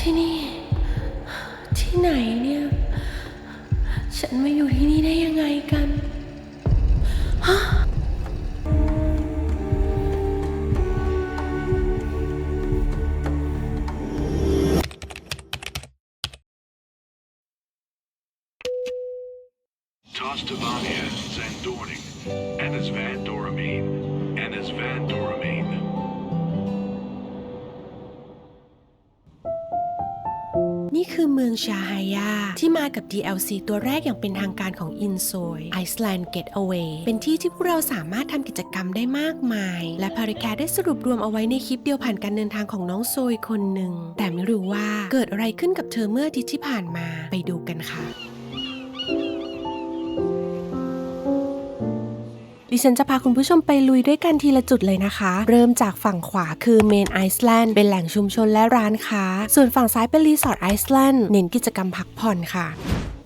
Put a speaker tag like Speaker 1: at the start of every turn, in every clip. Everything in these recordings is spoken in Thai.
Speaker 1: ที่นี่ ที่ไหนเนี่ย ฉันมาอยู่ที่นี่ได้ยังไงกัน ชาฮายาที่มากับ DLC ตัวแรกอย่างเป็นทางการของ i n s o ย Iceland Getaway เป็นที่ที่พวกเราสามารถทำกิจกรรมได้มากมาย และพาริแคได้สรุปรวมเอาไว้ในคลิปเดียวผ่านการเดินทางของน้องโซยคนหนึ่ง แต่ไม่รู้ว่าเกิดอะไรขึ้นกับเธอเมื่ออาทิตย์ที่ผ่านมาไปดูกันค่ะ ดิฉันจะพาคุณผู้ชมไปลุยด้วยกันทีละจุดเลยนะคะ เริ่มจากฝั่งขวาคือเมนไอซ์แลนด์เป็นแหล่งชุมชนและร้านค้า ส่วนฝั่งซ้ายเป็นรีสอร์ทไอซ์แลนด์เน้นกิจกรรมพักผ่อนค่ะ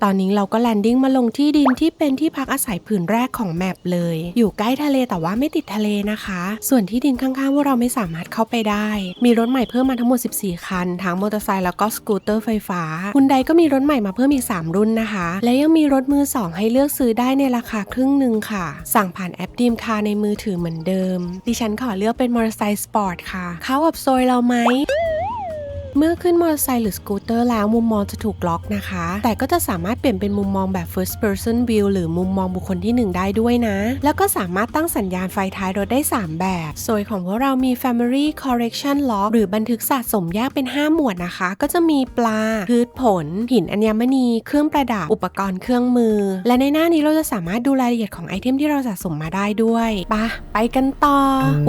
Speaker 1: ตอนนี้เราก็แลนดิ้งมาลงที่ดินที่เป็นที่พักอาศัยผืนแรกของแมปเลย อยู่ใกล้ทะเลแต่ว่าไม่ติดทะเลนะคะ ส่วนที่ดินข้างๆพวกเราไม่สามารถเข้าไปได้ มีรถใหม่เพิ่มมาทั้งหมด 14 คัน ทั้งมอเตอร์ไซค์แล้วก็สกูตเตอร์ไฟฟ้าคุณใดก็มีรถใหม่มาเพิ่มอีก 3 รุ่นนะคะ และยังมีรถมือ 2 ให้เลือกซื้อได้ในราคาครึ่งหนึ่งค่ะ สั่งผ่านแอปดีมคาในมือถือเหมือนเดิม ดิฉันขอเลือกเป็นมอเตอร์ไซค์สปอร์ตค่ะ เข้ากับโซยเราไหม มื่อขึ้นมอเตอร์ไซค์หรือสกูตเตอร์แล้วมุมมองจะถูกล็อกนะคะ แต่ก็จะสามารถเปลี่ยนเป็นมุมมองแบบ first person view หรือมุมมองบุคคลที่ 1 ได้ด้วยนะ แล้วก็สามารถตั้งสัญญาณไฟท้ายรถได้ 3 แบบโซยของพวกเรามี family correction lock หรือบันทึกสะสมแยกเป็น 5 หมวดนะคะ ก็จะมีปลาพืชผล หินอัญมณี เครื่องประดับอุปกรณ์เครื่องมือ และในหน้านี้เราจะสามารถดูรายละเอียดของไอเทมที่เราสะสมมาได้ด้วยปะไปกันต่อ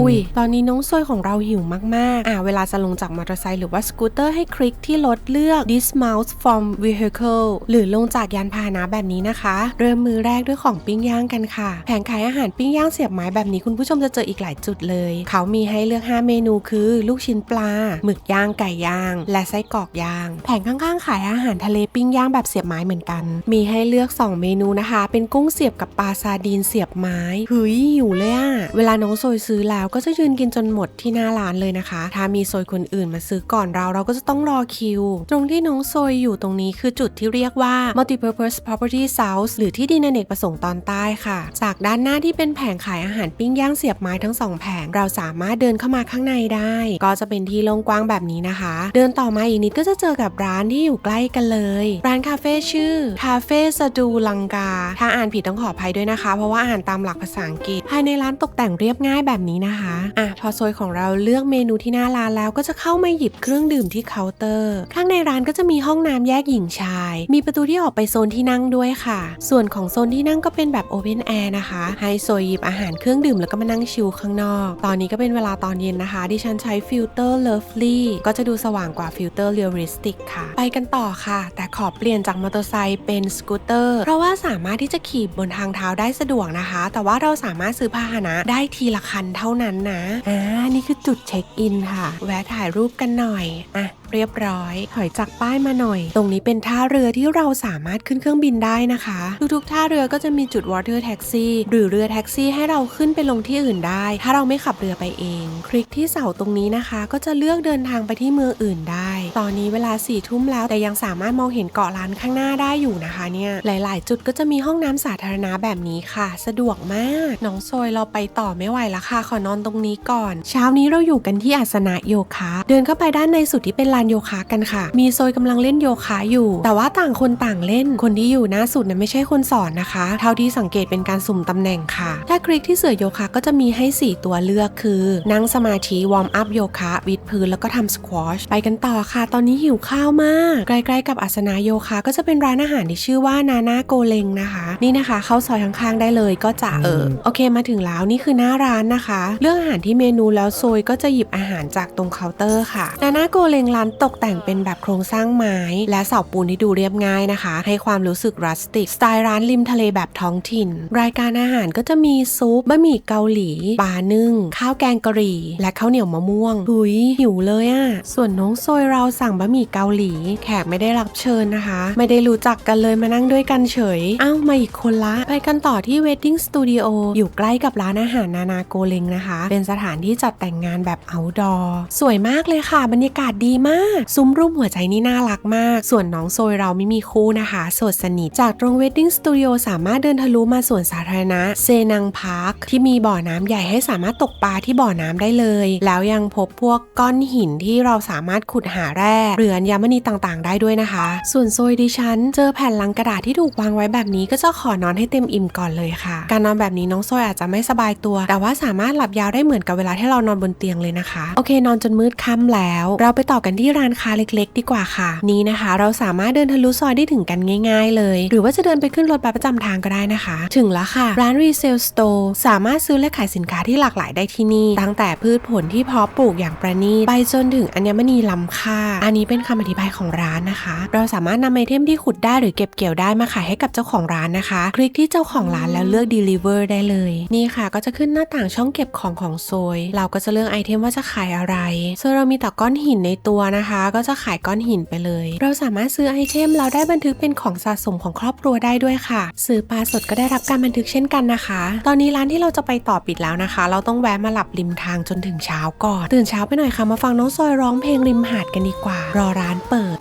Speaker 1: ออุ้ยตอนนี้น้องโซยของเราหิวมากๆอ่าเวลาจะลงจากมอเตอร์ไซค์หรือว่าสกูตเตอร์ให้คลิกที่รถเลือก dismount from vehicle หรือลงจากยานพาหนะแบบนี้นะคะ เริ่มมือแรกด้วยของปิ้งย่างกันค่ะ แผงขายอาหารปิ้งย่างเสียบไม้แบบนี้คุณผู้ชมจะเจออีกหลายจุดเลย เขามีให้เลือก 5 เมนูคือ ลูกชิ้นปลา หมึกย่างไก่ย่าง และไส้กรอกย่าง แผงข้างๆ ขายอาหารทะเลปิ้งย่างแบบเสียบไม้เหมือนกัน มีให้เลือก 2 เมนูนะคะ เป็นกุ้งเสียบกับปลาซาดีนเสียบไม้เฮ้ยหิวเลยอะเวลาน้องโซยซื้อแล้วก็จะยืนกินจนหมดที่หน้าร้านเลยนะคะ ถ้ามีโซยคนอื่นมาซื้อก่อนเราเราก็จะต้องรอคิว ตรงที่น้องโซยอยู่ตรงนี้คือจุดที่เรียกว่า multipurpose property south หรือที่ดินอเนกประสงค์ตอนใต้ค่ะ จากด้านหน้าที่เป็นแผงขายอาหารปิ้งย่างเสียบไม้ทั้งสองแผง เราสามารถเดินเข้ามาข้างในได้ ก็จะเป็นที่โล่งกว้างแบบนี้นะคะ เดินต่อมาอีกนิดก็จะเจอกับร้านที่อยู่ใกล้กันเลย ร้านคาเฟ่ชื่อคาเฟ่สตูลังกา ถ้าอ่านผิดต้องขออภัยด้วยนะคะ เพราะว่าอ่านตามหลักภาษาอังกฤษ ภายในร้านตกแต่งเรียบง่ายแบบนี้นะคะ อะพอโซยของเราเลือกเมนูที่หน้าร้านแล้วก็จะเข้ามาหยิบเครื่องดื่มที่เคาน์เตอร์ ข้างในร้านก็จะมีห้องน้ำแยกหญิงชาย มีประตูที่ออกไปโซนที่นั่งด้วยค่ะ ส่วนของโซนที่นั่งก็เป็นแบบโอเพนแอร์นะคะ ให้โซยหยิบอาหารเครื่องดื่มแล้วก็มานั่งชิลข้างนอก ตอนนี้ก็เป็นเวลาตอนเย็นนะคะ ดิฉันใช้ฟิลเตอร์ Lovely ก็จะดูสว่างกว่าฟิลเตอร์ Realistic ค่ะ ไปกันต่อค่ะ แต่ขอเปลี่ยนจากมอเตอร์ไซค์เป็นสกูตเตอร์ เพราะว่าสามารถที่จะขี่บนทางเท้าได้สะดวกนะคะ แต่ว่าเราสามารถซื้อพาหนะได้ทีละคันเท่านั้นนะ อ่า นี่คือจุดเช็คอินค่ะ แวะถ่ายรูปกันหน่อย อ่ะเรียบร้อยถอยจากป้ายมาหน่อย ตรงนี้เป็นท่าเรือที่เราสามารถขึ้นเครื่องบินได้นะคะ ทุกๆท่าเรือก็จะมีจุด water taxi หรือเรือแท็กซี่ให้เราขึ้นไปลงที่อื่นได้ ถ้าเราไม่ขับเรือไปเอง คลิกที่เสาตรงนี้นะคะ ก็จะเลือกเดินทางไปที่เมืองอื่นได้ ตอนนี้เวลาสี่ทุ่มแล้วแต่ยังสามารถมองเห็นเกาะล้านข้างหน้าได้อยู่นะคะเนี่ยหลาย ๆ จุดก็จะมีห้องน้ำสาธารณะแบบนี้ค่ะ สะดวกมากน้องโซยเราไปต่อไม่ไหวละค่ะขอนอนตรงนี้ก่อน เช้านี้เราอยู่กันที่อาสนะโยคะ เดินเข้าไปด้านในสุดที่เป็นลานโยคะกันค่ะ มีโซยกำลังเล่นโยคะอยู่ แต่ว่าต่างคนต่างเล่น คนที่อยู่หน้าสุดเนั้นไม่ใช่คนสอนนะคะ เท่าที่สังเกตเป็นการสุ่มตำแหน่งค่ะ ถ้าคลิกที่เสือโยคะก็จะมีให้ 4 ตัวเลือกคือ นั่งสมาธิวอร์มอัพโยคะวิดพื้นแล้วก็ทำสควอชไปกันต่อค่ะ ตอนนี้หิวข้าวมาก ใกล้ๆกับอาสนะโยคะก็จะเป็นร้านอาหารที่ชื่อว่านานาโกเลงนะคะ นี่นะคะเข้าซอยข้างๆได้เลยก็จะเออโอเคมาถึงแล้วนี่คือหน้าร้านนะคะเลือกอาหารที่เมนูแล้วโซยก็จะหยิบอาหารจากตรงเคาน์เตอร์ค่ะนานาโกเลงร้านตกแต่งเป็นแบบโครงสร้างไม้ และเสาปูนที่ดูเรียบง่ายนะคะ ให้ความรู้สึกรัสติก สไตล์ร้านริมทะเลแบบท้องถิ่น รายการอาหารก็จะมีซุปบะหมี่เกาหลีปลานึ่ง ข้าวแกงกะหรี่ และข้าวเหนียวมะม่วงหุยหิวเลยอะ่ะ ส่วนน้องโซยเราสั่งบะหมี่เกาหลี แขกไม่ได้รับเชิญนะคะ ไม่ได้รู้จักกันเลยมานั่งด้วยกันเฉยเอ้ามาอีกคนละ ไปกันต่อที่ Wedding Studio ออยู่ใกล้กับร้านอาหารนานาโกเลงนะคะ เป็นสถานที่จัดแต่งงานแบบ outdoor สวยมากเลยค่ะ บรรยากาศดีมากซุ้มรูปหัวใจนี่น่ารักมาก ส่วนน้องโซยเราไม่มีคู่นะคะสดสนิทจากตรง Wedding Studio สามารถเดินทะลุมาสวนสาธารณะเซนังพาร์คที่มีบ่อน้ำใหญ่ให้สามารถตกปลาที่บ่อน้ำได้เลย แล้วยังพบพวกก้อนหินที่เราสามารถขุดหาแร่หรืออัญมณีต่างๆ ได้ด้วยนะคะ ส่วนโซยดิฉัน เจอแผ่นลังกระดาษที่ถูกวางไว้แบบนี้ก็จะขอนอนให้เต็มอิ่มก่อนเลยค่ะ การนอนแบบนี้น้องโซยอาจจะไม่สบายตัว แต่ว่าสามารถหลับยาวได้เหมือนกับเวลาที่เรานอนบนเตียงเลยนะคะ โอเค นอนจนมืดค่ำแล้ว เราไปต่อกันที่ร้านค้าเล็กๆ ดีกว่าค่ะ นี้นะคะ เราสามารถเดินทะลุซอยได้ถึงกันง่าย ๆ เลย หรือว่าจะเดินไปขึ้นรถบัสประจำทางก็ได้นะคะ ถึงแล้วค่ะ ร้านรีเซลสโตร์สามารถซื้อและขายสินค้าที่หลากหลายได้ที่นี่ ตั้งแต่พืชผลที่เพาะปลูกอย่างประณีตไปจนถึงอัญมณีล้ำค่า อันนี้เป็นคำอธิบายของร้านนะคะ เราสามารถนำไอเทมที่ขุดได้หรือเก็บเกี่ยวได้มาขายให้กับเจ้าของร้านนะคะ คลิกที่เจ้าของร้านแล้วเลือก deliver ได้เลย นี่ค่ะ ก็จะขึ้นหน้าต่างช่องเก็บของของโซย เราก็จะเลือกไอเทมว่าจะขายอะไรโซยเรามีต่ก้อนหินในตัวนะคะ ก็จะขายก้อนหินไปเลย เราสามารถซื้อไอเทมเราได้บันทึกเป็นของสะสมของครอบครัวได้ด้วยค่ะ ซื้อปลาสดก็ได้รับการบันทึกเช่นกันนะคะ ตอนนี้ร้านที่เราจะไปต่อปิดแล้วนะคะ เราต้องแวะมาหลับริมทางจนถึงเช้าก่อน ตื่นเช้าไปหน่อยค่ะ มาฟังน้องซอยร้องเพลงริมหาดกันดีกว่า รอร้านเปิด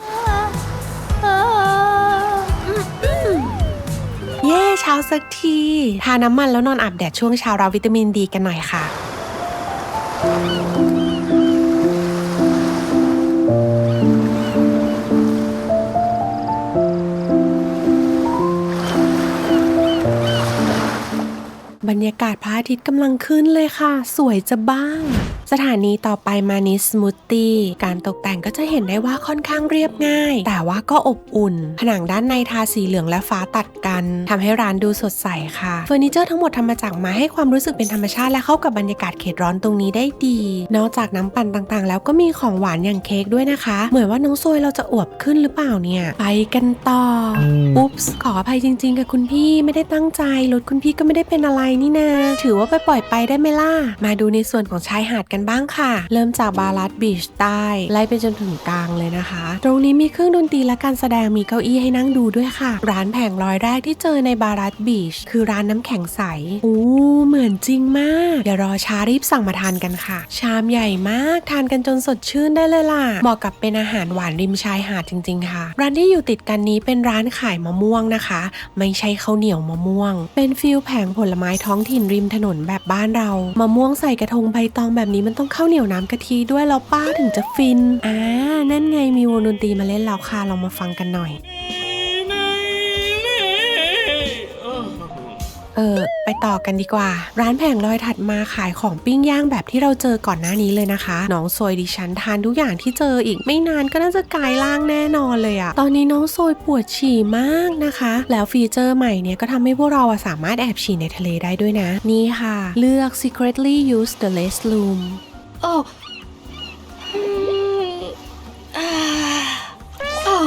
Speaker 1: เย่เช้าสักทีทาน้ำมันแล้วนอนอาบแดดช่วงเช้ารับวิตามินดีกันหน่อยค่ะ บรรยากาศพระอาทิตย์กำลังขึ้นเลยค่ะ สวยจะบ้างสถานีต่อไปมานิสมูทตี้การตกแต่งก็จะเห็นได้ว่าค่อนข้างเรียบง่าย แต่ว่าก็อบอุ่น ผนังด้านในทาสีเหลืองและฟ้าตัดกันทำให้ร้านดูสดใสค่ะเฟอร์นิเจอร์ทั้งหมดทำมาจากไม้ให้ความรู้สึกเป็นธรรมชาติและเข้ากับบรรยากาศเขตร้อนตรงนี้ได้ดี นอกจากน้ำปั่นต่างๆ แล้วก็มีของหวานอย่างเค้กด้วยนะคะ เหมือนว่าน้องซวยเราจะอวบขึ้นหรือเปล่าเนี่ย ไปกันต่อออุ๊ปส์ขออภัยจริง ๆ กับคุณพี่ไม่ได้ตั้งใจรถคุณพี่ก็ไม่ได้เป็นอะไรนี่นา ถือว่าไปปล่อยไปได้ไหมล่ะ มาดูในส่วนของชายหาดกันบ้างค่ะ เริ่มจากบาลัดบีชใต้ไล่ไปจนถึงกลางเลยนะคะ ตรงนี้มีเครื่องดนตรีและการแสดงมีเก้าอี้ให้นั่งดูด้วยค่ะ ร้านแผงลอยแรกที่เจอในบาลัดบีชคือร้านน้ำแข็งใสอู้เหมือนจริงมากเดี๋ยวรอช้ารีบสั่งมาทานกันค่ะ ชามใหญ่มากทานกันจนสดชื่นได้เลยล่ะเหมาะกับเป็นอาหารหวานริมชายหาดจริง ๆ ค่ะ ร้านที่อยู่ติดกันนี้เป็นร้านขายมะม่วงนะคะ ไม่ใช่ข้าวเหนียวมะม่วง เป็นฟิลแผงผลไม้ท้องถิ่นริมถนนแบบบ้านเรามะม่วงใส่กระทงใบตองแบบนี้มันต้องข้าวเหนียวน้ำกะทิด้วยแล้วป้าถึงจะฟินอ่านั่นไงมีวงดนตรีมาเล่นแล้วค่ะลองมาฟังกันหน่อย เออไปต่อกันดีกว่า ร้านแผงลอยถัดมาขายของปิ้งย่างแบบที่เราเจอก่อนหน้านี้เลยนะคะน้องโซยดิฉันทานทุกอย่างที่เจออีกไม่นานก็น่าจะกลายร่างแน่นอนเลยอะตอนนี้น้องโซยปวดฉี่มากนะคะ แล้วฟีเจอร์ใหม่เนี่ยก็ทำให้พวกเราอะสามารถแอบฉี่ในทะเลได้ด้วยนะ นี่ค่ะ เลือก secretly use the restroom
Speaker 2: โอ้อืมอ่าโอ้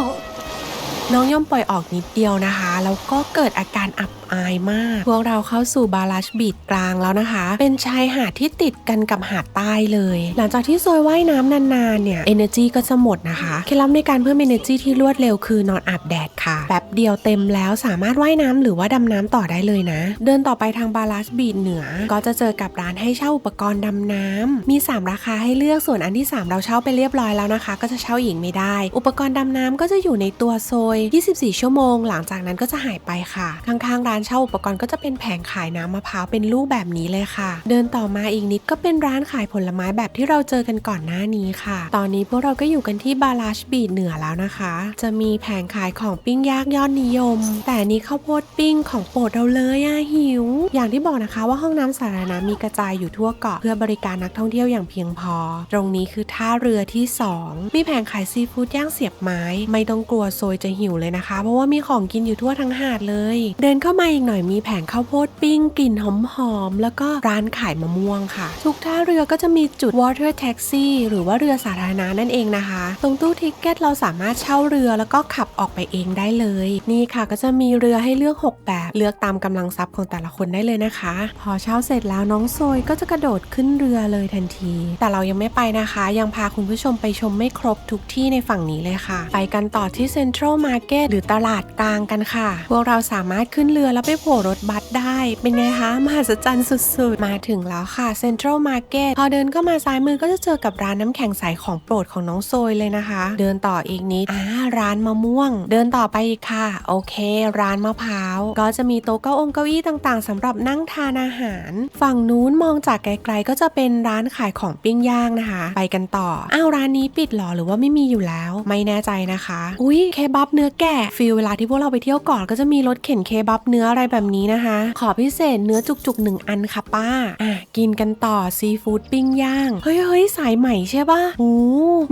Speaker 1: น้องย่อมปล่อยออกนิดเดียวนะคะ แล้วก็เกิดอาการอับอายมาก พวกเราเข้าสู่บาลัชบีดกลางแล้วนะคะ เป็นชายหาดที่ติดกันกับหาดใต้เลย หลังจากที่โซยว่ายน้ำนานๆเนี่ย energy ก็จะหมดนะคะเคล็ดลับในการเพิ่ม energy ที่รวดเร็วคือนอนอาบแดดค่ะ แบบเดียวเต็มแล้วสามารถว่ายน้ำหรือว่าดำน้ำต่อได้เลยนะ เดินต่อไปทางบาลัชบีดเหนือ ก็จะเจอกับร้านให้เช่าอุปกรณ์ดำน้ำมี 3 ราคาให้เลือกส่วนอันที่ 3 เราเช่าไปเรียบร้อยแล้วนะคะ ก็จะเช่าอีกไม่ได้ อุปกรณ์ดำน้ำก็จะอยู่ในตัวโซย 24 ชั่วโมง หลังจากนั้นก็จะหายไปค่ะข้างๆร้านเช่าอุปกรณ์ก็จะเป็นแผงขายน้ำมะพร้าวเป็นลูกแบบนี้เลยค่ะ เดินต่อมาอีกนิดก็เป็นร้านขายผลไม้แบบที่เราเจอกันก่อนหน้านี้ค่ะ ตอนนี้พวกเราก็อยู่กันที่บาลาชบีดเหนือแล้วนะคะ จะมีแผงขายของปิ้งย่างยอดนิยม แต่นี้ข้าวโพดปิ้งของโปรดเราเลยอะหิว อย่างที่บอกนะคะว่าห้องน้ำสาธารณะมีกระจายอยู่ทั่วเกาะเพื่อบริการนักท่องเที่ยวอย่างเพียงพอ ตรงนี้คือท่าเรือที่ 2 มีแผงขายซีฟู้ดย่างเสียบไม้ ไม่ต้องกลัวโซยจะหิวเลยนะคะ เพราะว่ามีของกินอยู่ทั่วทั้งหาดเลย เดินเข้ามาอีกหน่อยมีแผงข้าวโพดปิ้งกลิ่นหอมๆแล้วก็ร้านขายมะม่วงค่ะ ทุกท่าเรือก็จะมีจุด water taxi หรือว่าเรือสาธารณะนั่นเองนะคะ ตรงตู้ทิกเก็ตเราสามารถเช่าเรือแล้วก็ขับออกไปเองได้เลย นี่ค่ะก็จะมีเรือให้เลือก 6 แบบเลือกตามกำลังทรัพย์ของแต่ละคนได้เลยนะคะ พอเช่าเสร็จแล้วน้องโซยก็จะกระโดดขึ้นเรือเลยทันที แต่เรายังไม่ไปนะคะ ยังพาคุณผู้ชมไปชมไม่ครบทุกที่ในฝั่งนี้เลยค่ะ ไปกันต่อที่ Central Market หรือรือตลาดกลางกันค่ะ พวกเราสามารถขึ้นเรือแล้วไปโผล่รถบัสได้ เป็นไงคะมหัศจรรย์สุดๆ มาถึงแล้วค่ะเซ็นทรัลมาร์เก็ตพอเดินเข้ามาซ้ายมือก็จะเจอกับร้านน้ำแข็งใสของโปรดของน้องโซยเลยนะคะ เดินต่ออีกนิดอ่าร้านมะม่วง เดินต่อไปอีกค่ะ โอเค ร้านมะพร้าว ก็จะมีโต๊ะเก้าองเก้าอี้ต่างๆสำหรับนั่งทานอาหาร ฝั่งนู้นมองจากไกลๆก็จะเป็นร้านขายของปิ้งย่างนะคะ ไปกันต่ออ้าวร้านนี้ปิดหรอหรือว่าไม่มีอยู่แล้ว ไม่แน่ใจนะคะ อุ้ยเคบับเนื้อแกะฟีลเวลาที่พวกเราไปเที่ยวก่อนก็จะมีรถเข็นเคบับเนื้ออะไรแบบนี้นะคะ ขอพิเศษเนื้อจุกๆหนึ่งอันค่ะป้า อะกินกันต่อซีฟู้ดปิ้งย่าง เฮ้ยเฮ้ยสายใหม่ใช่ปะโอ้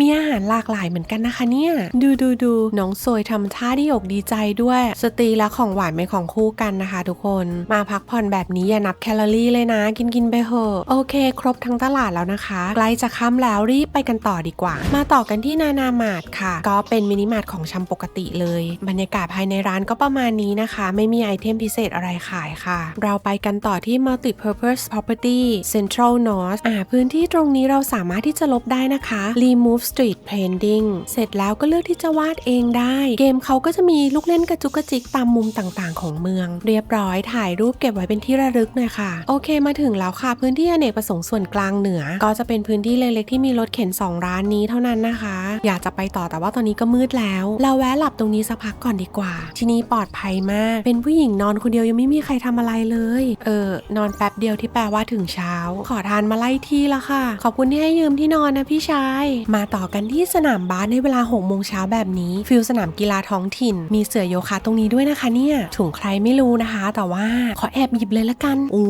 Speaker 1: มีอาหารหลากหลายเหมือนกันนะคะเนี่ย ดูดูดูน้องโซยทำท่าดีอกดีใจด้วย สตรีและของหวานเป็นของคู่กันนะคะ ทุกคน มาพักผ่อนแบบนี้อย่านับแคลอรี่เลยนะ กินกินไปเถอะ โอเค ครบทั้งตลาดแล้วนะคะ ใกล้จะค่ำแล้วรีบไปกันต่อดีกว่า มาต่อกันที่นานามาร์ทค่ะ ก็เป็นมินิมาร์ทของชำปกติเลย บรรยากาศภายในร้านก็ประมาณนี้นะคะ ไม่มีไอเทมพิเศษอะไรขายค่ะ เราไปกันต่อที่ multi-purpose property central north อ่าพื้นที่ตรงนี้เราสามารถที่จะลบได้นะคะ remove street painting เสร็จแล้วก็เลือกที่จะวาดเองได้ เกมเขาก็จะมีลูกเล่นกระจุกกระจิกตามมุมต่างๆ ของเมือง เรียบร้อยถ่ายรูปเก็บไว้เป็นที่ระลึกหน่อยค่ะ โอเคมาถึงแล้วค่ะ พื้นที่อเนกประสงค์ส่วนกลางเหนือ ก็จะเป็นพื้นที่เล็กๆที่มีรถเข็น 2 ร้านนี้เท่านั้นนะคะ อยากจะไปต่อแต่ว่าตอนนี้ก็มืดแล้ว เราแวะหลับตรงนี้สักพักก่อนดีกว่า ที่นี่ปลอดภัยมาก เป็นผู้หญิงนอนคนเดียวยังไม่มีใครทำอะไรเลย เออ นอนแป๊บเดียวที่แปลว่าถึงเช้า ขอทานมาไล่ที่ละค่ะ ขอบคุณที่ให้ยืมที่นอนนะพี่ชาย มาต่อกันที่สนามบาสในเวลา6โมงเช้าแบบนี้ ฟิลสนามกีฬาท้องถิ่น มีเสือโยคะตรงนี้ด้วยนะคะเนี่ยถุงใครไม่รู้นะคะ แต่ว่าขอแอบหยิบเลยละกันอู้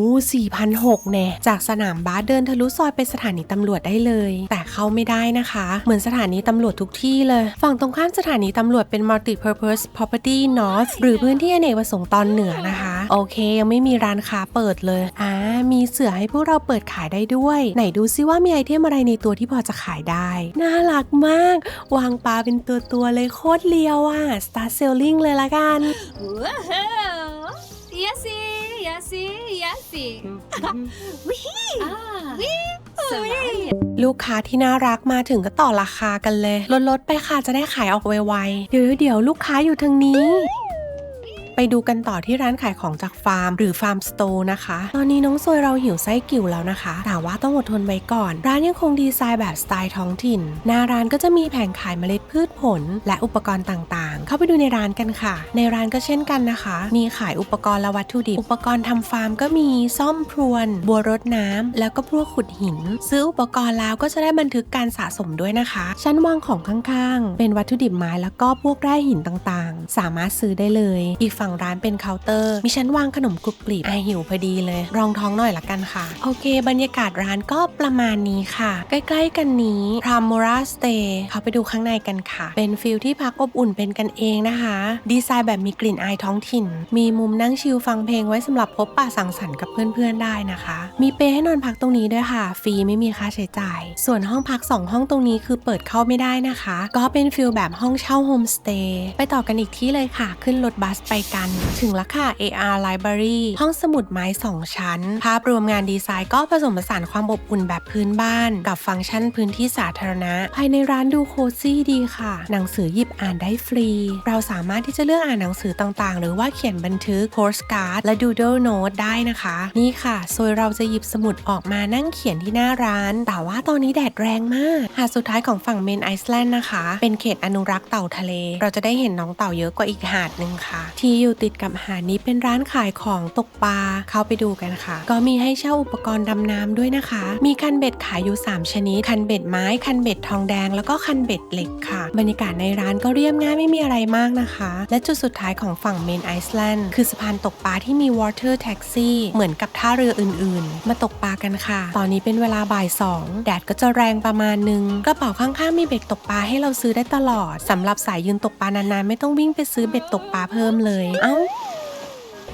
Speaker 1: 4,006แน่จากสนามบาสเดินทะลุซอยไปสถานีตำรวจได้เลย แต่เข้าไม่ได้นะคะ เหมือนสถานีตำรวจทุกที่เลย ฝั่งตรงข้ามสถานีตำรวจเป็น multi-purpose property north หรือพื้นที่อเนกประสงค์ตอนเหนือนะคะ โอเค ยังไม่มีร้านค้าเปิดเลยอ่ามีเสือให้พวกเราเปิดขายได้ด้วย ไหนดูซิว่ามีไอเทมอะไรในตัวที่พอจะขายได้ น่ารักมาก วางปลาเป็นตัวตัวๆเลยโคตรเลียวอะ start selling เลยละกัน
Speaker 2: Whoa! Yassi, yassi, yassi. Wee! Ah. So nice.
Speaker 1: ลูกค้าที่น่ารักมาถึงก็ต่อราคากันเลย ลดลดๆไปค่ะจะได้ขายออกไวๆ เดี๋ยวเดี๋ยวลูกค้าอยู่ทางนี้ ไปดูกันต่อที่ร้านขายของจากฟาร์ม หรือฟาร์มสโตร์นะคะ ตอนนี้น้องซวยเราหิวไส้กิ่วแล้วนะคะ แต่ว่าต้องอดทนไว้ก่อน ร้านยังคงดีไซน์แบบสไตล์ท้องถิ่น หน้าร้านก็จะมีแผงขายเมล็ดพืชผล และอุปกรณ์ต่างๆ เข้าไปดูในร้านกันค่ะ ในร้านก็เช่นกันนะคะ มีขายอุปกรณ์และวัตถุดิบ อุปกรณ์ทำฟาร์มก็มีซ่อมพรวน บัวรดน้ำแล้วก็พวกขุดหิน ซื้ออุปกรณ์แล้วก็จะได้บันทึกการสะสมด้วยนะคะ ชั้นวางของข้างๆ เป็นวัตถุดิบไม้แล้วก็พวกแร่หินต่างๆ สามารถซื้อได้เลย อีกฝั่งร้านเป็นเคาน์เตอร์ มีชั้นวางขนมกรุบกริบไอหิวพอดีเลย รองท้องหน่อยละกันค่ะ โอเค บรรยากาศร้านก็ประมาณนี้ค่ะ ใกล้ๆกันนี้พราม o ราสเตย์เข้าไปดูข้างในกันค่ะ เป็นฟิลที่พักอบอุ่นเป็นกันเองนะคะ ดีไซน์แบบมีกลิ่นอายท้องถิ่น มีมุมนั่งชิลฟังเพลงไว้สำหรับพบปะสังสรรค์กับเพื่อนๆได้นะคะ มีเปรย์ให้นอนพักตรงนี้ด้วยค่ะ ฟรีไม่มีค่าใช้จ่าย ส่วนห้องพัก 2 ห้องตรงนี้คือเปิดเข้าไม่ได้นะคะ ก็เป็นฟิลแบบห้องเช่าโฮมสเตย์ไปต่อกันอีกที่เลยค่ะ ขึ้นรถบัสไปกัน ถึงแล้วค่ะ AR Library ห้องสมุดไม้ 2 ชั้น ภาพรวมงานดีไซน์ก็ผสมผสานความอบอุ่นแบบพื้นบ้าน กับฟังก์ชันพื้นที่สาธารณะ ภายในร้านดูโคซี่ดีค่ะ หนังสือหยิบอ่านได้ฟรี เราสามารถที่จะเลือกอ่านหนังสือต่างๆ หรือว่าเขียนบันทึกโพสการ์ดและ Doodle Note ได้นะคะ นี่ค่ะโดยเราจะหยิบสมุดออกมานั่งเขียนที่หน้าร้าน แต่ว่าตอนนี้แดดแรงมาก หาดสุดท้ายของฝั่งเมนไอซ์แลนด์นะคะ เป็นเขตอนุรักษ์เต่าทะเล เราจะได้เห็นน้องเต่าเยอะกว่าอีกหาดหนึ่งค่ะ ที่อยู่ติดกับหาดนี้เป็นร้านขายของตกปลาเข้าไปดูกันค่ะ ก็มีให้เช่าอุปกรณ์ดำน้ำด้วยนะคะ มีคันเบ็ดขายอยู่ 3 ชนิด คันเบ็ดไม้ คันเบ็ดทองแดง แล้วก็คันเบ็ดเหล็กค่ะ บรรยากาศในร้านก็เรียบง่ายไม่มีอะไรมากนะคะ และจุดสุดท้ายของฝั่งเมนไอซ์แลนด์คือสะพานตกปลาที่มี water taxi เหมือนกับท่าเรืออื่นๆ มาตกปลากันค่ะ ตอนนี้เป็นเวลาบ่ายสองแดดก็จะแรงประมาณนึงกระเป๋าข้างๆมีเบ็ดตกปลาให้เราซื้อได้ตลอดสำหรับสายยืนตกปลานานๆ ไม่ต้องวิ่งไปซื้อเบ็ดตกปลาเพิ่มเลยเอ้า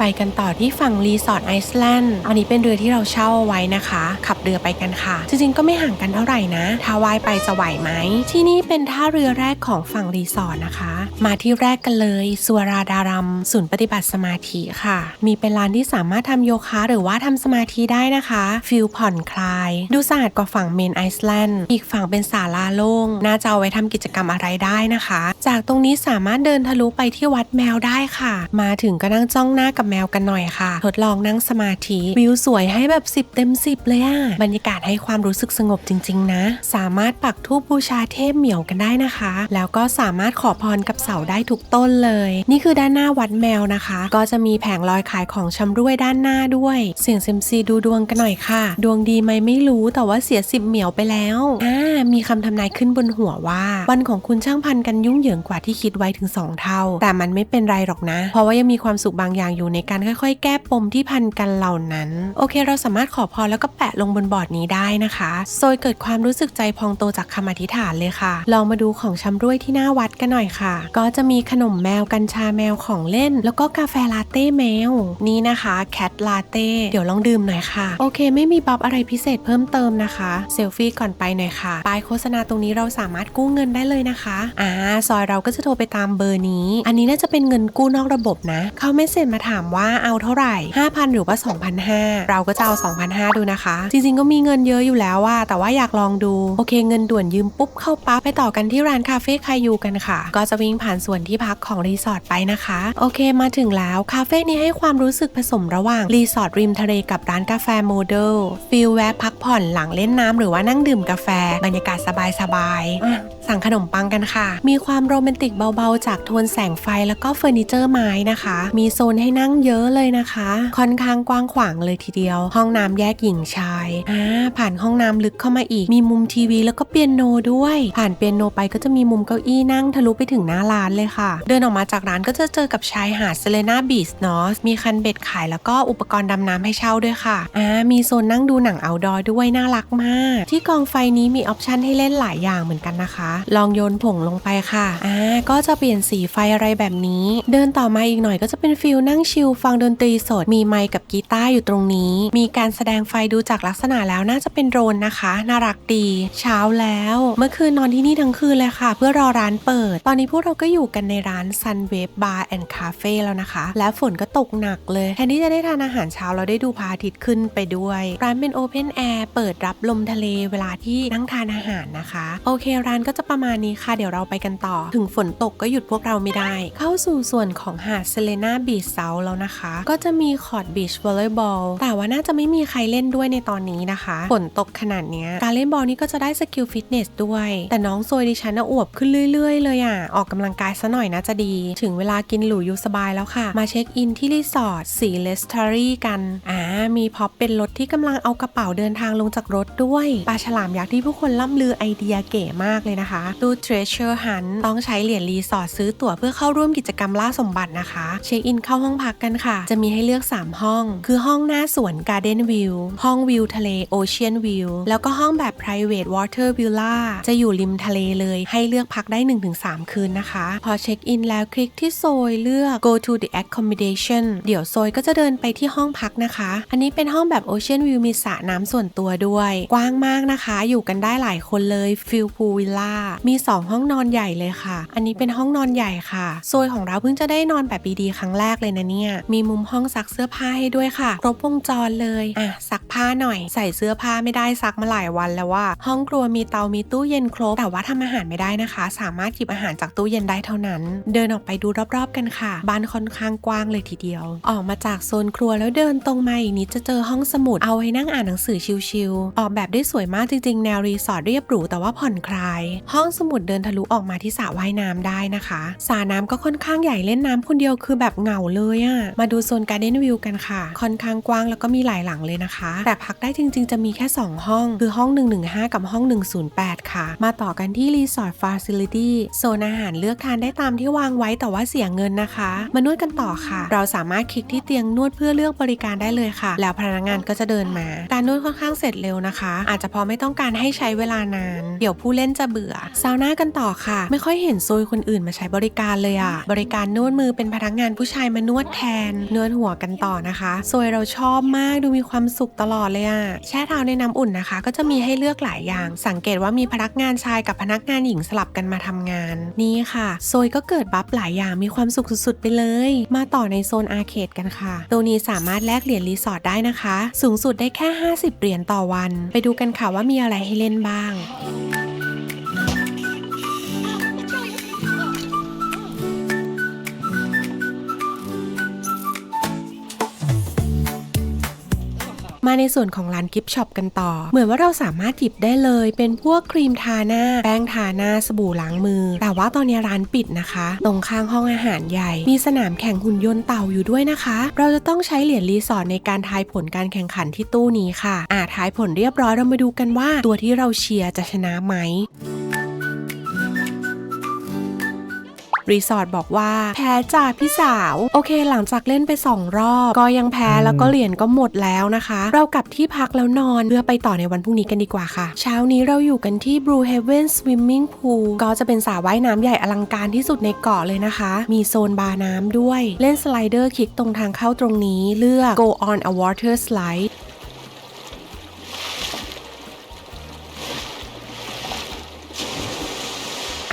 Speaker 1: ไปกันต่อที่ฝั่งรีสอร์ทไอซ์แลนด์อันนี้เป็นเรือที่เราเช่าเอาไว้นะคะ ขับเรือไปกันค่ะ จริงๆ ก็ไม่ห่างกันเท่าไหร่นะถ้าว่ายไปจะไหวไหม ที่นี่เป็นท่าเรือแรกของฝั่งรีสอร์ทนะคะ มาที่แรกกันเลยสัวราดารัมศูนย์ปฏิบัติสมาธิค่ะ มีเป็นลานที่สามารถทำโยคะหรือว่าทำสมาธิได้นะคะฟิลผ่อนคลาย ดูสะอาดกว่าฝั่งเมนไอซ์แลนด์อีกฝั่งเป็นศาลาโล่งน่าจะเอาไว้ทำกิจกรรมอะไรได้นะคะ จากตรงนี้สามารถเดินทะลุไปที่วัดแมวได้ค่ะ มาถึงก็นั่งจ้องหน้ากับแมวกันหน่อยค่ะ ทดลองนั่งสมาธิ วิวสวยให้แบบ 10 เต็ม 10 เลยอะบรรยากาศให้ความรู้สึกสงบจริง ๆ นะ สามารถปักธูปบูชาเทพเหมียวกันได้นะคะ แล้วก็สามารถขอพรกับเสาได้ทุกต้นเลย นี่คือด้านหน้าวัดแมวนะคะ ก็จะมีแผงลอยขายของชำร่วยด้านหน้าด้วย เสียงเซมซีดูดวงกันหน่อยค่ะ ดวงดีไหมไม่รู้แต่ว่าเสียสิบเหมียวไปแล้วอ่ามีคำทำนายขึ้นบนหัวว่า วันของคุณช่างพันกันยุ่งเหยิงกว่าที่คิดไว้ถึง 2 เท่า แต่มันไม่เป็นไรหรอกนะ เพราะว่ายังมีความสุขบางอย่างอยู่ในการค่อยๆ แก้ปมที่พันกันเหล่านั้น โอเค เราสามารถขอพรแล้วก็แปะลงบนบอร์ดนี้ได้นะคะโซยเกิดความรู้สึกใจพองโตจากคำอธิษฐานเลยค่ะ ลองมาดูของชำร่วยที่หน้าวัดกันหน่อยค่ะ ก็จะมีขนมแมวกัญชาแมวของเล่น แล้วก็กาแฟลาเต้แมว นี่นะคะแคทลาเต้เดี๋ยวลองดื่มหน่อยค่ะ โอเค ไม่มีบัฟอะไรพิเศษเพิ่มเติมนะคะเซลฟี่ก่อนไปหน่อยค่ะป้ายโฆษณาตรงนี้เราสามารถกู้เงินได้เลยนะคะอ่าซอยเราก็จะโทรไปตามเบอร์นี้ อันนี้น่าจะเป็นเงินกู้นอกระบบนะ เขาไม่เซ็นมาถามว่าเอาเท่าไหร่ 5,000 หรือว่า 2,500 เราก็จะเอา 2,500 ดูนะคะ จริงๆ ก็มีเงินเยอะอยู่แล้วว่า แต่ว่าอยากลองดู โอเค เงินด่วนยืมปุ๊บเข้าปั๊บ ไปต่อกันที่ร้านคาเฟ่คายูกันค่ะ ก็จะวิ่งผ่านส่วนที่พักของรีสอร์ทไปนะคะ โอเค มาถึงแล้ว คาเฟ่นี้ให้ความรู้สึกผสมระหว่างรีสอร์ทริมทะเลกับร้านกาแฟโมเดลฟิลแวะพักผ่อนหลังเล่นน้ำหรือว่านั่งดื่มกาแฟ บรรยากาศสบายๆสั่งขนมปังกันค่ะ มีความโรแมนติกเบาๆ จากโทนแสงไฟแล้วก็เฟอร์นิเจอร์ไม้นะคะ มีโซนให้นั่งเยอะเลยนะคะ ค่อนข้างกว้างขวางเลยทีเดียว ห้องน้ำแยกหญิงชายอ่าผ่านห้องน้ำลึกเข้ามาอีก มีมุมทีวีแล้วก็เปียโนด้วย ผ่านเปียโนไปก็จะมีมุมเก้าอี้นั่งทะลุไปถึงหน้าร้านเลยค่ะ เดินออกมาจากร้านก็จะเจอกับชายหาดเซเลนาบีชเนาะมีคันเบ็ดขายแล้วก็อุปกรณ์ดำน้ำให้เช่าด้วยค่ะอ่ามีโซนนั่งดูหนังเอาดอร์ด้วยน่ารักมาก ที่กองไฟนี้มีออปชันให้เล่นหลายอย่างเหมือนกันนะคะลองโยนผงลงไปค่ะอ่าก็จะเปลี่ยนสีไฟอะไรแบบนี้ เดินต่อมาอีกหน่อยก็จะเป็นฟิลนั่งชิลฟังดนตรีสด มีไมค์กับกีตาร์อยู่ตรงนี้ มีการแสดงไฟดูจากลักษณะแล้วน่าจะเป็นโดรนนะคะ น่ารักดี เช้าแล้ว เมื่อคืนนอนที่นี่ทั้งคืนเลยค่ะ เพื่อรอร้านเปิด ตอนนี้พวกเราก็อยู่กันในร้าน Sun Wave Bar and Cafe แล้วนะคะ และฝนก็ตกหนักเลยแทนที่จะได้ทานอาหารเช้าเราได้ดูพระอาทิตย์ขึ้นไปด้วยร้านเป็น Open Air เปิดรับลมทะเลเวลาที่นั่งทานอาหารนะคะ โอเคร้านก็จะประมาณนี้ค่ะเดี๋ยวเราไปกันต่อ ถึงฝนตกก็หยุดพวกเราไม่ได้ เข้าสู่ส่วนของหาดเซเลนาบีชเซาแล้วนะคะ ก็จะมีคอร์ดบีชวอลเลย์บอลแต่ว่าน่าจะไม่มีใครเล่นด้วยในตอนนี้นะคะฝนตกขนาดนี้การเล่นบอลนี่ก็จะได้สกิลฟิตเนสด้วย แต่น้องโซยดิฉันอวบขึ้นเรื่อย ๆ เลยอะออกกำลังกายซะหน่อยน่าจะดี ถึงเวลากินหรูอยู่สบายแล้วค่ะ มาเช็คอินที่รีสอร์ทสีเลสทารีกันอ่ามีพ็อปเป็นรถที่กำลังเอากระเป๋าเดินทางลงจากรถด้วยปลาฉลามยักษ์ที่ผู้คนล่ำลือไอเดียเก๋มากเลยนะคะตู้ Treasure Hunt ต้องใช้เหรียญรีสอร์ทซื้อตั๋วเพื่อเข้าร่วมกิจกรรมล่าสมบัตินะคะ เช็คอินเข้าห้องพักกันค่ะ จะมีให้เลือก 3 ห้อง คือห้องหน้าสวน Garden View ห้องวิวทะเล Ocean View แล้วก็ห้องแบบ private water villa จะอยู่ริมทะเลเลยให้เลือกพักได้ 1-3 คืนนะคะ พอเช็คอินแล้วคลิกที่โซยเลือก go to the accommodation เดี๋ยวโซยก็จะเดินไปที่ห้องพักนะคะ อันนี้เป็นห้องแบบ Ocean View มีสระน้ำส่วนตัวด้วย กว้างมากนะคะ อยู่กันได้หลายคนเลยฟิลพูวิลล่ามี 2 ห้องนอนใหญ่เลยค่ะ อันนี้เป็นห้องนอนใหญ่ค่ะโซยของเราเพิ่งจะได้นอนแบบดีๆครั้งแรกเลยนะเนี่ย มีมุมห้องซักเสื้อผ้าให้ด้วยค่ะ ครบวงจรเลย อะซักผ้าหน่อย ใส่เสื้อผ้าไม่ได้ซักมาหลายวันแล้วว่า ห้องครัวมีเตามีตู้เย็นครบ แต่ว่าทำอาหารไม่ได้นะคะ สามารถหยิบอาหารจากตู้เย็นได้เท่านั้น เดินออกไปดูรอบๆกันค่ะ บ้านค่อนข้างกว้างเลยทีเดียว ออกมาจากโซนครัวแล้วเดินตรงมาอีกนิดจะเจอห้องสมุด เอาไว้นั่งอ่านหนังสือชิลๆออกแบบได้สวยมากจริงๆ แนวรีสอร์ทเรียบหรูแต่ว่าผ่อนคลายห้องสมุดเดินทะลุออกมาที่สระว่ายน้ำได้นะคะสระน้ำก็ค่อนข้างใหญ่เล่นน้ำคนเดียวคือแบบเหงาเลยอะมาดูโซนการ์เด้นวิวกันค่ะ ค่อนข้างกว้างแล้วก็มีหลายหลังเลยนะคะ แต่พักได้จริง ๆ จะมีแค่ 2 ห้อง คือห้อง 115 กับห้อง 108 ค่ะ มาต่อกันที่รีสอร์ทฟาซิลิตี้โซนอาหารเลือกทานได้ตามที่วางไว้แต่ว่าเสียเงินนะคะ มานวดกันต่อค่ะ เราสามารถคลิกที่เตียงนวดเพื่อเลือกบริการได้เลยค่ะ แล้วพนักงานก็จะเดินมา การนวดค่อนข้างเสร็จเร็วนะคะ อาจจะพอไม่ต้องการให้ใช้เวลานาน เดี๋ยวผู้เล่นจะเบื่อซาวน่ากันต่อค่ะ ไม่ค่อยเห็นโซยคนอื่นมาใช้บริการเลยอะบริการนวดมือเป็นพนักงานผู้ชายมานวดแทนเนื้อหัวกันต่อนะคะโซยเราชอบมากดูมีความสุขตลอดเลยอะแช่เท้าในน้ำอุ่นนะคะ ก็จะมีให้เลือกหลายอย่าง สังเกตว่ามีพนักงานชายกับพนักงานหญิงสลับกันมาทำงาน นี่ค่ะโซยก็เกิดบัฟหลายอย่างมีความสุขสุดๆไปเลย มาต่อในโซนอาร์เคดกันค่ะตัวนี้สามารถแลกเหรียญรีสอร์ทได้นะคะ สูงสุดได้แค่ 50 เหรียญต่อวัน ไปดูกันค่ะว่ามีอะไรให้เล่นบ้าง มาในส่วนของร้านกิฟช็อปกันต่อ เหมือนว่าเราสามารถหยิบได้เลย เป็นพวกครีมทาหน้า แป้งทาหน้าสบู่ล้างมือ แต่ว่าตอนนี้ร้านปิดนะคะ ตรงข้างห้องอาหารใหญ่ มีสนามแข่งหุ่นยนต์เต่าอยู่ด้วยนะคะ เราจะต้องใช้เหรียญรีสอร์ทในการทายผลการแข่งขันที่ตู้นี้ค่ะ อ่าทายผลเรียบร้อยเรามาดูกันว่า ตัวที่เราเชียร์จะชนะไหม รีสอร์ทบอกว่าแพ้จ่าพี่สาว โอเค หลังจากเล่นไป 2 รอบ ก็ยังแพ้แล้วก็เหรียญก็หมดแล้วนะคะ เรากลับที่พักแล้วนอน เพื่อไปต่อในวันพรุ่งนี้กันดีกว่าค่ะ เช้านี้เราอยู่กันที่ Blue Heaven Swimming Pool ก็จะเป็นสระว่ายน้ำใหญ่อลังการที่สุดในเกาะเลยนะคะ มีโซนบาร์น้ำด้วย เล่นสไลเดอร์คลิกตรงทางเข้าตรงนี้ เลือก Go on a water slide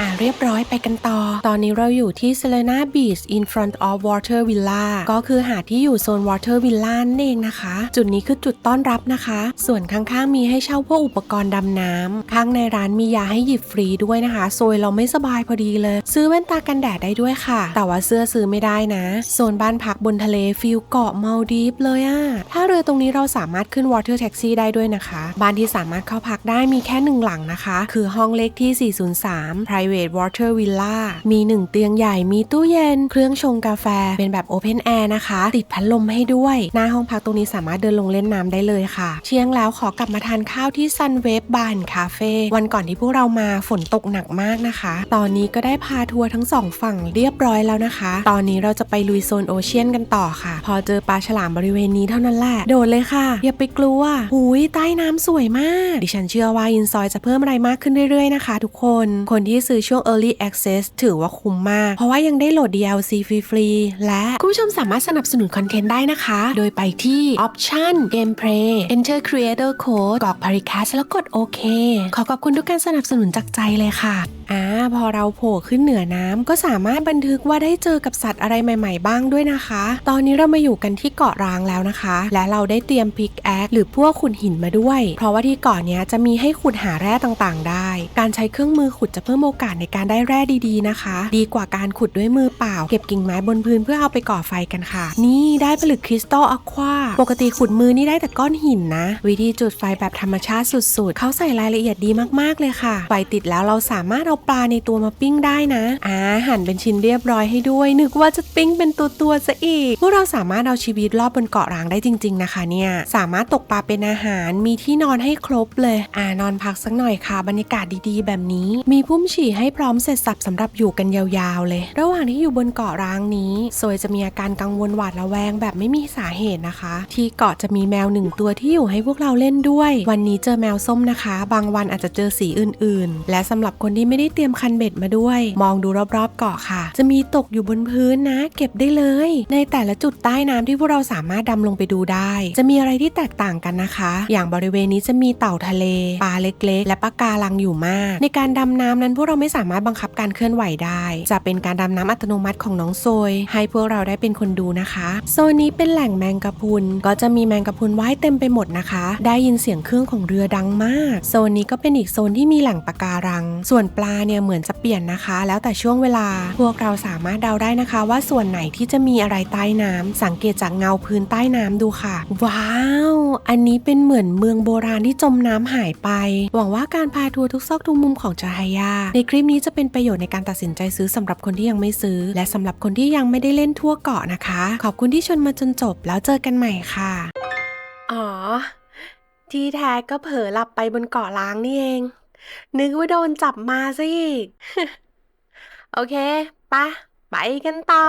Speaker 1: อ่าเรียบร้อยไปกันต่อ ตอนนี้เราอยู่ที่ Selena Beach in front of Water Villa ก็คือหาดที่อยู่โซน Water Villa นั่นเองนะคะ จุดนี้คือจุดต้อนรับนะคะ ส่วนข้างๆมีให้เช่าพวกอุปกรณ์ดำน้ำ ข้างในร้านมียาให้หยิบฟรีด้วยนะคะโซยเราไม่สบายพอดีเลย ซื้อแว่นตากันแดดได้ด้วยค่ะ แต่ว่าเสื้อซื้อไม่ได้นะ โซนบ้านพักบนทะเลฟิลเกาะมาลดีฟเลยอะถ้าเรือตรงนี้เราสามารถขึ้น Water Taxi ได้ด้วยนะคะ บ้านที่สามารถเข้าพักได้มีแค่หนึ่งหลังนะคะ คือห้องเลขที่ 403 Private Water Villa มี 1 เตียงใหญ่มีตู้เย็น เครื่องชงกาแฟเป็นแบบ Open Air นะคะ ติดพัดลมให้ด้วย หน้าห้องพักตรงนี้สามารถเดินลงเล่นน้ำได้เลยค่ะเที่ยงแล้วขอกลับมาทานข้าวที่ Sun Wave Bar and Cafe วันก่อนที่พวกเรามาฝนตกหนักมากนะคะ ตอนนี้ก็ได้พาทัวร์ทั้งสองฝั่งเรียบร้อยแล้วนะคะ ตอนนี้เราจะไปลุยโซนโอเชียนกันต่อค่ะ พอเจอปลาฉลามบริเวณนี้เท่านั้นแหละ โดดเลยค่ะ อย่าไปกลัวหุยใต้น้ำสวยมาก ดิฉันเชื่อว่าอินซอยจะเพิ่มอะไรมากขึ้นเรื่อยๆนะคะ ทุกคน คนที่ซื้อช่วง Early Access ถือว่าคุ้มมาก เพราะว่ายังได้โหลด DLC ฟรีๆ และคุณผู้ชมสามารถสนับสนุนคอนเทนต์ได้นะคะ โดยไปที่ Option Gameplay Enter Creator Code กรอก p a r i c a s แล้วกดโอเคขอขอบคุณทุกการสนับสนุนจากใจเลยค่ะ อ่าพอเราโผล่ขึ้นเหนือน้ำก็สามารถบันทึกว่าได้เจอกับสัตว์อะไรใหม่ ๆ บ้างด้วยนะคะ ตอนนี้เรามาอยู่กันที่เกาะร้างแล้วนะคะ และเราได้เตรียมพิกแอคหรือพวกขุดหินมาด้วย เพราะว่าที่เกาะนี้จะมีให้ขุดหาแร่ต่างๆ ได้ การใช้เครื่องมือขุดจะเพิ่มโอกาสในการได้แร่ดีๆนะคะ ดีกว่าการขุดด้วยมือเปล่า เก็บกิ่งไม้บนพื้นเพื่อเอาไปก่อไฟกันค่ะ นี่ได้ผลึกคริสตัลอะควาปกติขุดมือนี่ได้แต่ก้อนหินนะ วิธีจุดไฟแบบธรรมชาติสุด ๆ เขาใส่รายละเอียดดีมากๆเลยค่ะ ไฟติดแล้วเราสามารถเอาปลาในตัวมาปิ้งได้นะอ่าหั่นเป็นชิ้นเรียบร้อยให้ด้วย นึกว่าจะปิ้งเป็นตัวตัวๆซะอีกพวกเราสามารถเอาชีวิตรอบบนเกาะร้างได้จริง ๆนะคะ เนี่ยสามารถตกปลาเป็นอาหารมีที่นอนให้ครบเลยอ่านอนพักสักหน่อยค่ะ บรรยากาศดีๆ แบบนี้ มีพุ่มฉี่ให้พร้อมเสร็จสับสำหรับอยู่กันยาวๆเลย ระหว่างที่อยู่บนเกาะร้างนี้โซยจะมีอาการกังวลหวาดระแวงแบบไม่มีสาเหตุนะคะ ที่เกาะจะมีแมวหนึ่งตัวที่อยู่ให้พวกเราเล่นด้วย วันนี้เจอแมวส้มนะคะ บางวันอาจจะเจอสีอื่น ๆ และสำหรับคนที่ไม่ได้เตรียมคันเบ็ดมาด้วย มองดูรอบๆเกาะค่ะ จะมีตกอยู่บนพื้นนะ เก็บได้เลย ในแต่ละจุดใต้น้ำที่พวกเราสามารถดำลงไปดูได้ จะมีอะไรที่แตกต่างกันนะคะ อย่างบริเวณนี้จะมีเต่าทะเลปลาเล็กๆ และปะการังอยู่มาก ในการดำน้ำนั้นพวกเราไม่สามารถบังคับการเคลื่อนไหวได้ จะเป็นการดำน้ำอัตโนมัติของน้องโซย ให้พวกเราได้เป็นคนดูนะคะ โซนนี้เป็นแหล่งแมงกะพรุนก็จะมีแมงกะพรุนว่ายเต็มไปหมดนะคะ ได้ยินเสียงเครื่องของเรือดังมาก โซนนี้ก็เป็นอีกโซนที่มีแหล่งปะการัง ส่วนปลาเนี่ยเหมือนจะเปลี่ยนนะคะ แล้วแต่ช่วงเวลา พวกเราสามารถเดาได้นะคะ ว่าส่วนไหนที่จะมีอะไรใต้น้ำสังเกตจากเงาพื้นใต้น้ำดูค่ะ ว้าว อันนี้เป็นเหมือนเมืองโบราณที่จมน้ำหายไป หวังว่าการพาทัวร์ทุกซอกทุกมุมของจาฮายา ในคลิปนี้จะเป็นประโยชน์ในการตัดสินใจซื้อสำหรับคนที่ยังไม่ซื้อ และสำหรับคนที่ยังไม่ได้เล่นทั่วเกาะนะคะ ขอบคุณที่ชมมาจนจบ แล้วเจอกันใหม่ค่ะ อ๋อ ที่แท้ก็เผลอหลับไปบนเกาะล้างนี่เอง นึกว่าโดนจับมาซะอีก โอเค ปะ ไปกันต่อ